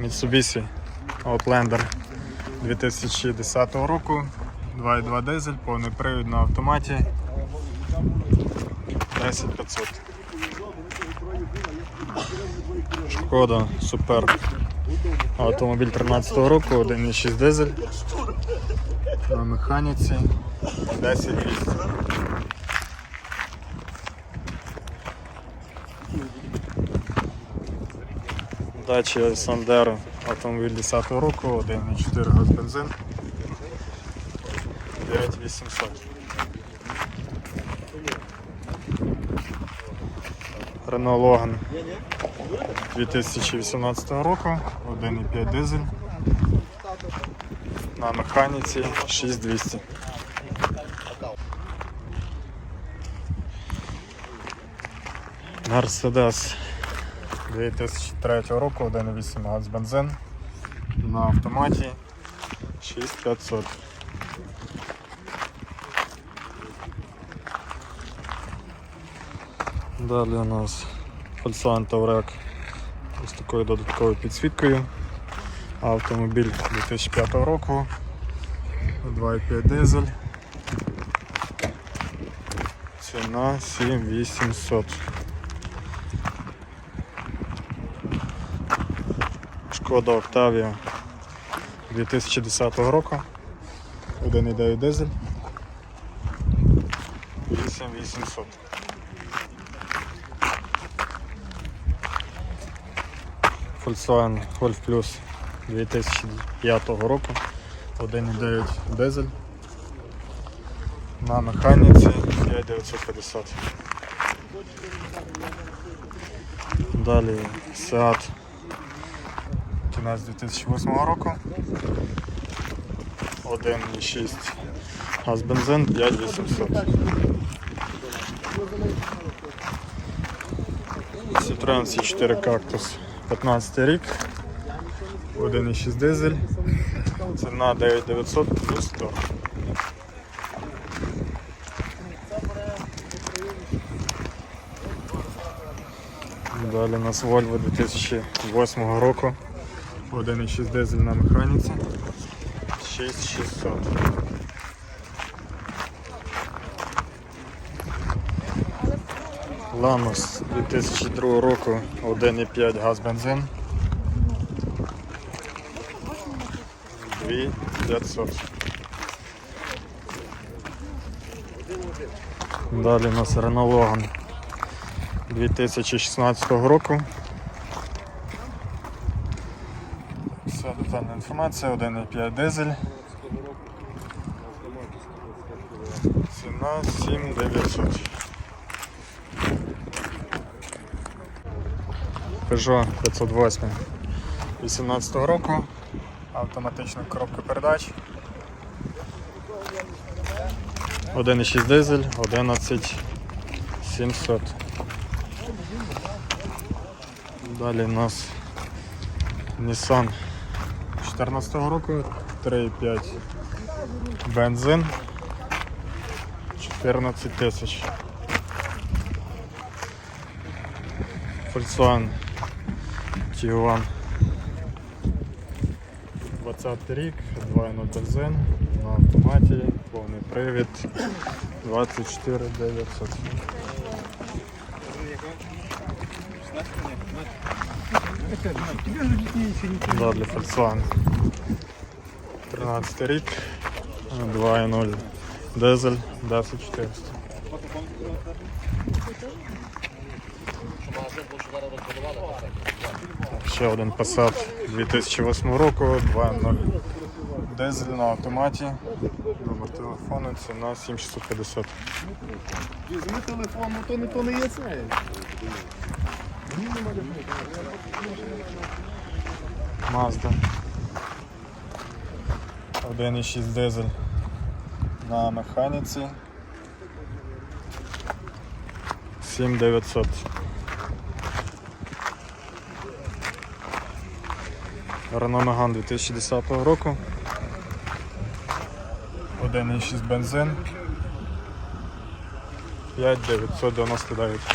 Mitsubishi Outlander 2010 року. 2.2 дизель, повний привід на автоматі. 10500. Шкода Супер. Автомобіль 13 року, 1.6 дизель. На механіці 10200. Дача Сандеро, автомобіль 10 року, 1.4 газ бензин. 9800. Renault Logan 2018 року, 1.5 дизель. На механіці 6200. Мерседес 2003 року, 1.8 газ бензин. На автоматі 6500. Далі у нас Volkswagen Touareg з такою додатковою підсвіткою. Автомобіль 2005 року. 2,5 дизель. Ціна 7800. Шкода Octavia 2010 року. 1,9 дизель. 8800. Volkswagen Golf Plus 2005 року. 1,9 дизель. На механіці 5950. Далі Seat кінець 2008 року. 1,6 газ бензин 5800. Citroen C4 Cactus 15 рік. 1,6 дизель. Ціна 9900 плюс 100. Далі у нас Volvo 2008 року. 1,6 дизель на механіці. 6600. Ланос 2002 року 1,5 газ бензин. 2500. Далі у нас Renault Logan 2016 року. Інформація, 1,5 дизель. Ціна 7900. Peugeot 508 18 року. Автоматична коробка передач. 1,6 дизель, 11700. Далі у нас Nissan 14 року, 3,5 бензин. 14 тисяч. Volkswagen Tiguan 20 рік, 2.0 бензин на автоматі, повний привід 24 900. Далі Volkswagen 13 рік, 2.0 дизель 10400. Ще один Passat 2008 року, 2.0 дизель на автоматі. Номер телефону ціна 7650. Візьми телефон, ну то не то не є це. Mazda. 1.6 дизель на механіці. 7900. Renault Megane 2010 року. 1.6 бензин. 5999.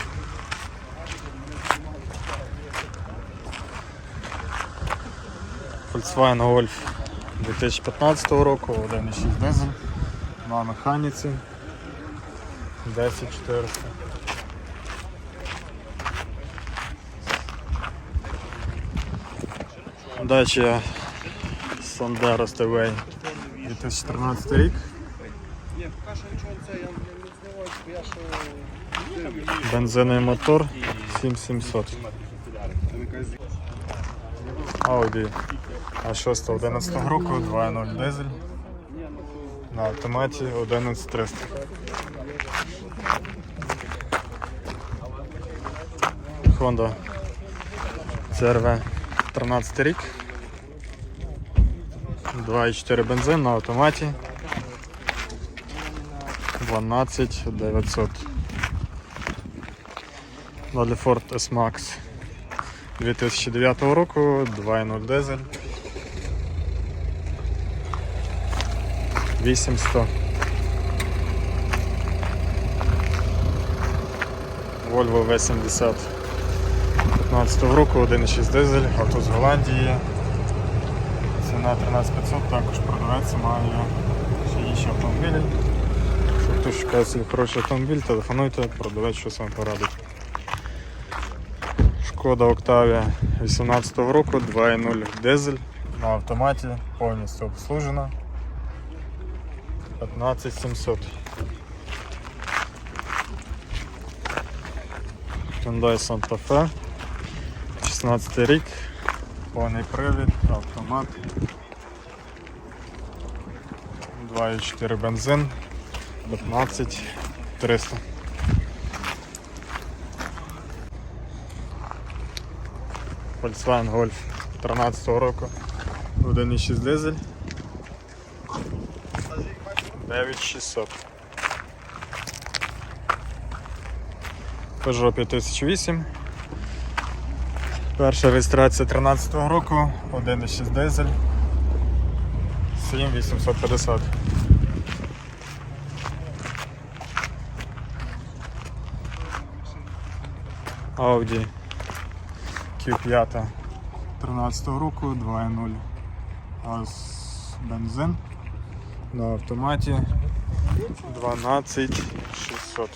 Volkswagen Golf 2015 року, 1.6 дизель на механіці 10400. Дача Sandero STV 2014 рік. Бензиновий мотор 7700. Audi A6 11 року, 2.0 дизель. На автоматі 11300. Honda CRV 13 рік. 2.4 бензин на автоматі. 12 900. Далі Ford S-Max 2009 року, 2.0 дизель. 800. Volvo V70 15 року, 1.6 дизель, авто з Голландії. Ціна 13500, також продавець має ще інші автомобілі. Хтось шукає собі хороший автомобіль, телефонуйте, продавець щось вам порадить. Шкода Октавія 18 року, 2.0 дизель на автоматі, повністю обслужена. 15700. Hyundai Santa Fe 16 рік, повний привід, автомат. 2.4 бензин, 15 300. Volkswagen Golf 13 року. 1.6 дизель. 9600. Peugeot 5008. Перша реєстрація 13 року, 1.6 дизель. 7850. Audi Q5 13 року, 2.0 газ бензин на автоматі 12600.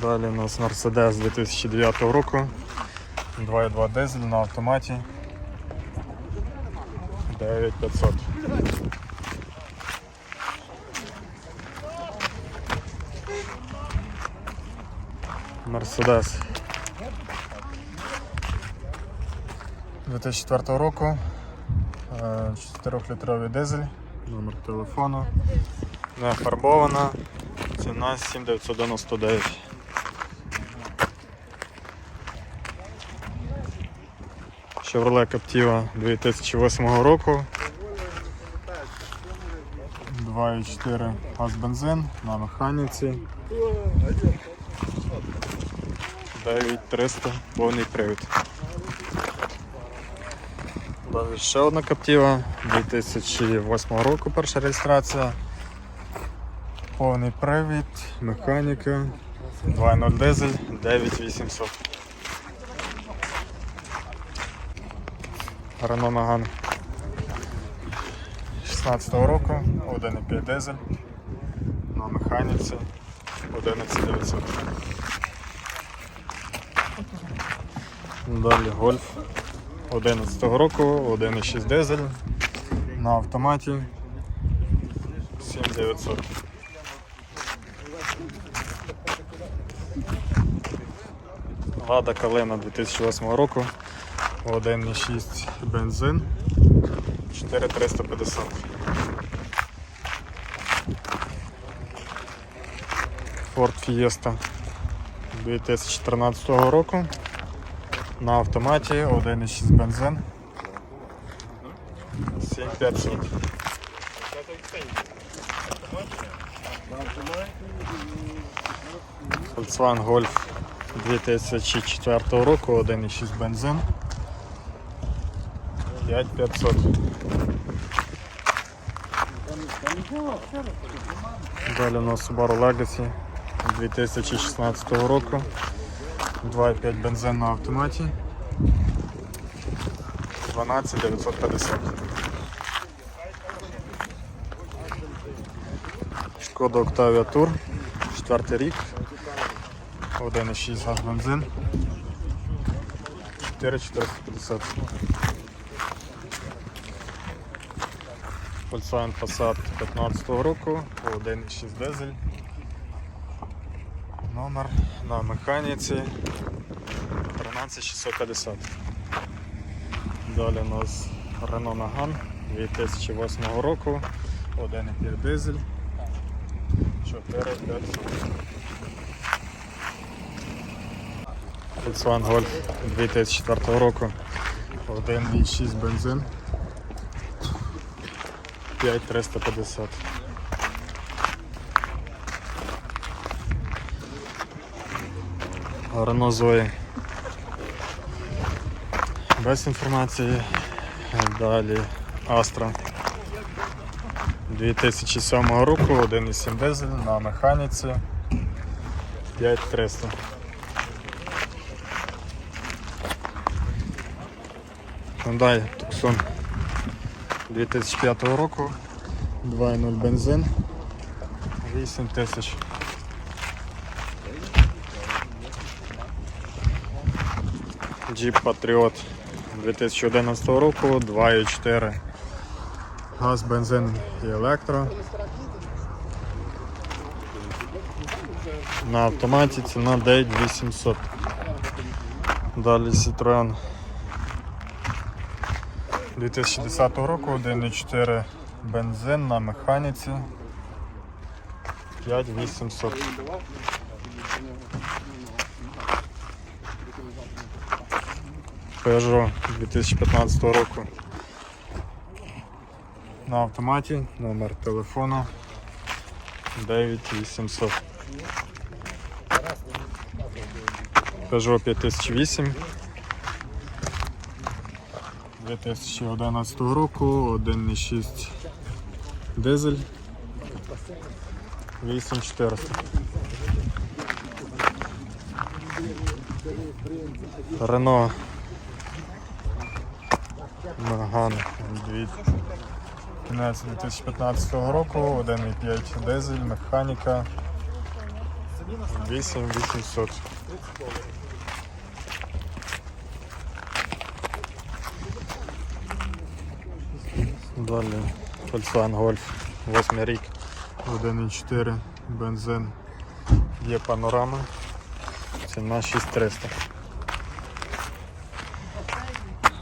Далі у нас Mercedes 2009 року, 2.2 дизель на автоматі 9500. Мерседес 2004 року. 4-літровий дизель, номер телефону. Не фарбована. Ціна 7999. Chevrolet Captiva 2008 року. 2,4 газ бензин на механіці. 9300 повний привід. Далі ще одна Captiva 2008 року перша реєстрація. Повний привід, механіка, 2.0 дизель, 9800. Renault Megane 16 року, 1.5 дизель, на механіці 11900. Далі Golf 11 року, 1.6 дизель на автоматі 7900. Лада Калина 2008 року, 1.6 бензин 4350. Ford Fiesta 2014 року. На автоматі 1.6 бензин 7500. Volkswagen Golf 2004 року, 1.6 бензин 5500. Далі у нас Subaru Legacy 2016 року. 2,5 бензин на автоматі. 12 950. Шкода Octavia Tour, четвертий рік, 1,6 газ бензин, 4450. Volkswagen Passat 15 року, 1,6 дизель. Номер на механіці 13650. Далі у нас Renault Megane 2008 року, 1,5 дизель, 4500. Volkswagen Golf 2004 року, 1,6 бензин, 5350. Renault Zoe без інформації. Далі Astra 2007 року, 1,7 дизель на механіці 5300. Hyundai Tucson 2005 року, 2,0 бензин, 8 тисяч. Jeep Patriot 2011 року, 2,4 газ, бензин і електро. На автоматі ціна 9800. Далі Citroen 2010 року, 1,4 бензин на механіці 5800. Peugeot 2015 року. На автоматі, номер телефону 9800. Peugeot 5008 2011 року, 1,6 дизель 8400. Renault Дві- 2015 року, 1,5 дизель, механіка 8800. Далі Volkswagen Golf 8 рік, 1,4 бензин, є панорама, ціна 6300.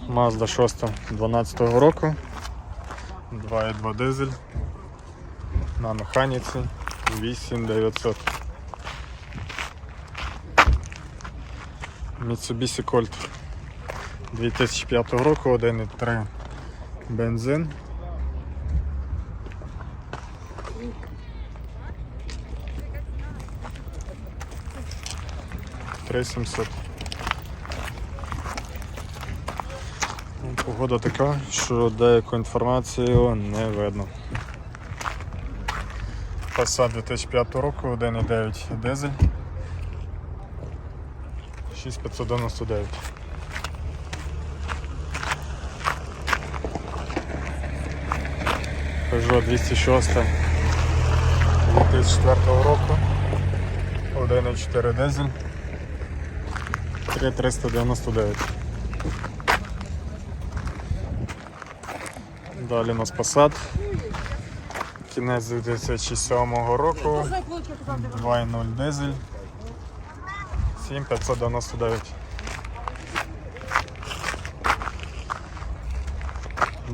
Mazda 6 12 року, 2,2 дизель на механіці 8900. Mitsubishi Colt 2005 року, 1,3 бензин. Три сімсот. Погода така, що деяку інформацію не видно. Passat 2005 року, 1,9 дизель. 6599. Peugeot 206 2004 року. 1,4 дизель. 3399. Далі у нас Passat. Кінець 2007 року. 2.0 дизель. 7599.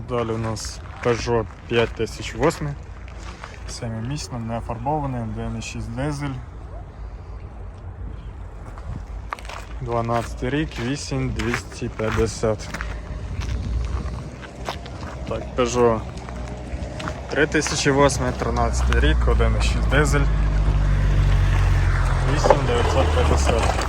Далі у нас Peugeot 5008. Семимісна, не фарбований, 1.6 дизель. 12 рік, 8250. Так, Peugeot 3008, 13 рік, 1.6 дизель. 8950.